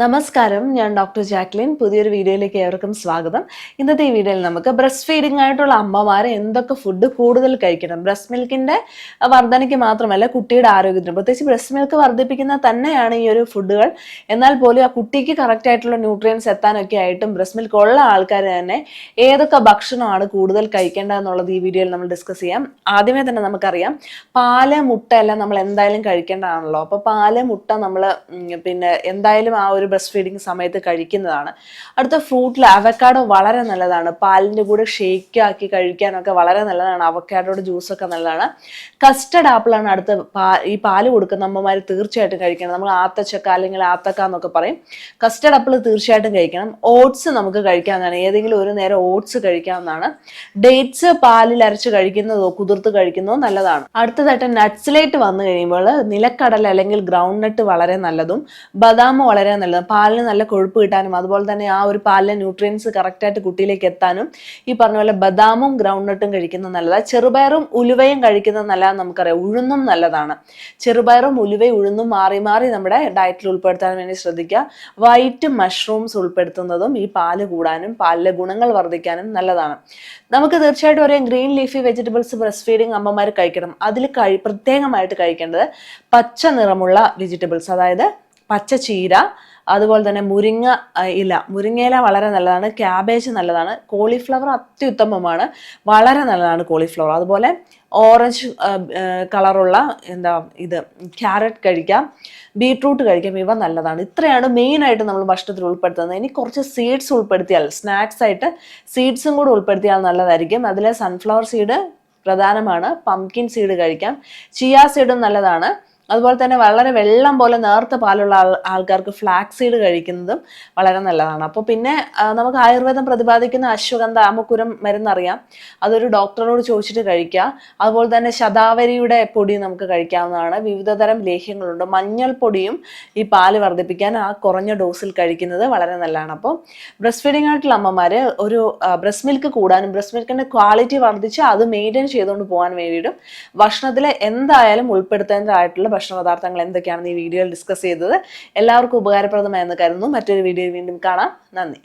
നമസ്കാരം. ഞാൻ doctor Jacqueline. പുതിയൊരു വീഡിയോയിലേക്ക് ഏവർക്കും സ്വാഗതം. ഇന്നത്തെ ഈ വീഡിയോയിൽ നമുക്ക് ബ്രസ്റ്റ് ഫീഡിംഗ് ആയിട്ടുള്ള അമ്മമാർ എന്തൊക്കെ ഫുഡ് കൂടുതൽ കഴിക്കണം? ബ്രസ്റ്റ് മിൽക്കിന്റെ വർധനയ്ക്ക് മാത്രമല്ല കുട്ടിയുടെ ആരോഗ്യത്തിനും. പ്രത്യേകിച്ച് ബ്രസ്റ്റ് മിൽക്ക് വർദ്ധിപ്പിക്കുന്ന തന്നെയാണ് ഈ ഒരു ഫുഡുകൾ എന്നാൽ പോലും ആ കുട്ടിക്ക് കറക്റ്റ് ആയിട്ടുള്ള ന്യൂട്രിയൻസ് എത്താനൊക്കെ ആയിട്ടും ബ്രസ്റ്റ് മിൽക്ക് ഉള്ള ആൾക്കാർ തന്നെ ഏതൊക്കെ ഭക്ഷണമാണ് കൂടുതൽ കഴിക്കേണ്ടത് എന്നുള്ളത് ഈ വീഡിയോയിൽ നമ്മൾ ഡിസ്കസ് ചെയ്യാം. ആദ്യമേ തന്നെ നമുക്കറിയാം പാൽ മുട്ട എല്ലാം നമ്മൾ എന്തായാലും കഴിക്കേണ്ടതാണല്ലോ. അപ്പോൾ പാൽ മുട്ട നമ്മൾ പിന്നെ എന്തായാലും ആ ബ്രസ്റ്റ് ഫീഡിങ് സമയത്ത് കഴിക്കുന്നതാണ്. അടുത്ത ഫ്രൂട്ടിൽ അവക്കാഡോ വളരെ നല്ലതാണ്. പാലിന്റെ കൂടെ ഷേക്ക് ആക്കി കഴിക്കാനൊക്കെ വളരെ നല്ലതാണ്. അവക്കാഡോയുടെ ജ്യൂസൊക്കെ നല്ലതാണ്. കസ്റ്റഡ് ആപ്പിളാണ് അടുത്ത പാ ഈ പാൽ കൊടുക്കുന്ന അമ്മമാർ തീർച്ചയായിട്ടും കഴിക്കണം. നമ്മൾ ആത്തച്ചക്ക അല്ലെങ്കിൽ ആത്തക്ക എന്നൊക്കെ പറയും. കസ്റ്റഡ് ആപ്പിൾ തീർച്ചയായിട്ടും കഴിക്കണം. ഓട്സ് നമുക്ക് കഴിക്കാവുന്നതാണ്. ഏതെങ്കിലും ഒരു നേരം ഓട്സ് കഴിക്കാവുന്നതാണ്. ഡേറ്റ്സ് പാലിൽ അരച്ച് കഴിക്കുന്നതോ കുതിർത്ത് കഴിക്കുന്നതോ നല്ലതാണ്. അടുത്തതായിട്ട് നട്ട്സിലേറ്റ് വന്നു കഴിയുമ്പോൾ നിലക്കടല അല്ലെങ്കിൽ ഗ്രൗണ്ട് നട്ട് വളരെ നല്ലതും ബദാം വളരെ നല്ലതും പാലിന് നല്ല കൊഴുപ്പ് കിട്ടാനും അതുപോലെ തന്നെ ആ ഒരു പാലിലെ ന്യൂട്രിയൻസ് കറക്റ്റായിട്ട് കുട്ടിയിലേക്ക് എത്താനും ഈ പറഞ്ഞ പോലെ ബദാമും ഗ്രൗണ്ട്നട്ടും കഴിക്കുന്നത് നല്ലതാണ് ചെറുപയറും ഉലുവയും കഴിക്കുന്നത് നല്ലതാണ് നമുക്കറിയാം. ഉഴുന്നും നല്ലതാണ്. ചെറുപയറും ഉലുവയും ഉഴുന്നും മാറി മാറി നമ്മുടെ ഡയറ്റിൽ ഉൾപ്പെടുത്താൻ വേണ്ടി ശ്രദ്ധിക്കുക. വൈറ്റ് മഷ്റൂംസ് ഉൾപ്പെടുത്തുന്നതും ഈ പാൽ കൂടാനും പാലിലെ ഗുണങ്ങൾ വർദ്ധിക്കാനും നല്ലതാണ്. നമുക്ക് തീർച്ചയായിട്ടും അറിയാം green leafy vegetables breast feeding അമ്മമാർ കഴിക്കണം. അതിൽ കഴി പ്രത്യേകമായിട്ട് കഴിക്കേണ്ടത് പച്ച നിറമുള്ള വെജിറ്റബിൾസ് അതായത് പച്ച ചീര അതുപോലെ തന്നെ മുരിങ്ങ ഇല മുരിങ്ങയില വളരെ നല്ലതാണ്. ക്യാബേജ് നല്ലതാണ്. കോളിഫ്ലവർ അത്യുത്തമമാണ്. വളരെ നല്ലതാണ് കോളിഫ്ലവർ. അതുപോലെ ഓറഞ്ച് കളറുള്ള എന്താ ഇത് ക്യാരറ്റ് കഴിക്കാം. ബീട്രൂട്ട് കഴിക്കാം. ഇവ നല്ലതാണ്. ഇത്രയാണ് മെയിനായിട്ട് നമ്മൾ ഭക്ഷണത്തിൽ ഉൾപ്പെടുത്തുന്നത്. ഇനി കുറച്ച് സീഡ്സ് ഉൾപ്പെടുത്തിയാൽ സ്നാക്സ് ആയിട്ട് സീഡ്സും കൂടെ ഉൾപ്പെടുത്തിയാൽ നല്ലതായിരിക്കും. അതിലെ സൺഫ്ലവർ സീഡ് പ്രധാനമാണ്. പംകിൻ സീഡ് കഴിക്കാം. ചിയാ സീഡും നല്ലതാണ്. അതുപോലെ തന്നെ വളരെ വെള്ളം പോലെ നേർത്ത പാലുള്ള ആൾക്കാർക്ക് ഫ്ലാക്സ് സീഡ് കഴിക്കുന്നതും വളരെ നല്ലതാണ്. അപ്പോൾ പിന്നെ നമുക്ക് ആയുർവേദം പ്രതിപാദിക്കുന്ന അശ്വഗന്ധ ആമക്കുരം മരുന്നറിയാം. അതൊരു ഡോക്ടറോട് ചോദിച്ചിട്ട് കഴിക്കുക അതുപോലെ തന്നെ ശതാവരിയുടെ പൊടി നമുക്ക് കഴിക്കാവുന്നതാണ്. വിവിധതരം ലേഹ്യങ്ങളുണ്ട്. മഞ്ഞൾപ്പൊടിയും ഈ പാൽ വർദ്ധിപ്പിക്കാൻ ആ കുറഞ്ഞ ഡോസിൽ കഴിക്കുന്നത് വളരെ നല്ലതാണ്. അപ്പോൾ ബ്രസ്റ്റ് ഫീഡിംഗ് ആയിട്ടുള്ള അമ്മമാർ ഒരു ബ്രസ്റ്റ് മിൽക്ക് കൂടാനും ബ്രസ്റ്റ് മിൽക്കിന്റെ ക്വാളിറ്റി വർദ്ധിച്ച് അത് മെയിന്റെയിൻ ചെയ്തുകൊണ്ട് പോകാൻ വേണ്ടിയിട്ടും ഭക്ഷണത്തിൽ എന്തായാലും ഉൾപ്പെടുത്തേണ്ടതായിട്ടുള്ള ഭക്ഷണ പദാർത്ഥങ്ങൾ എന്തൊക്കെയാണെന്ന് ഈ വീഡിയോയിൽ ഡിസ്കസ് ചെയ്തത്. എല്ലാവർക്കും ഉപകാരപ്രദമായെന്ന് കരുതുന്നു. മറ്റൊരു വീഡിയോയിൽ വീണ്ടും കാണാം. നന്ദി.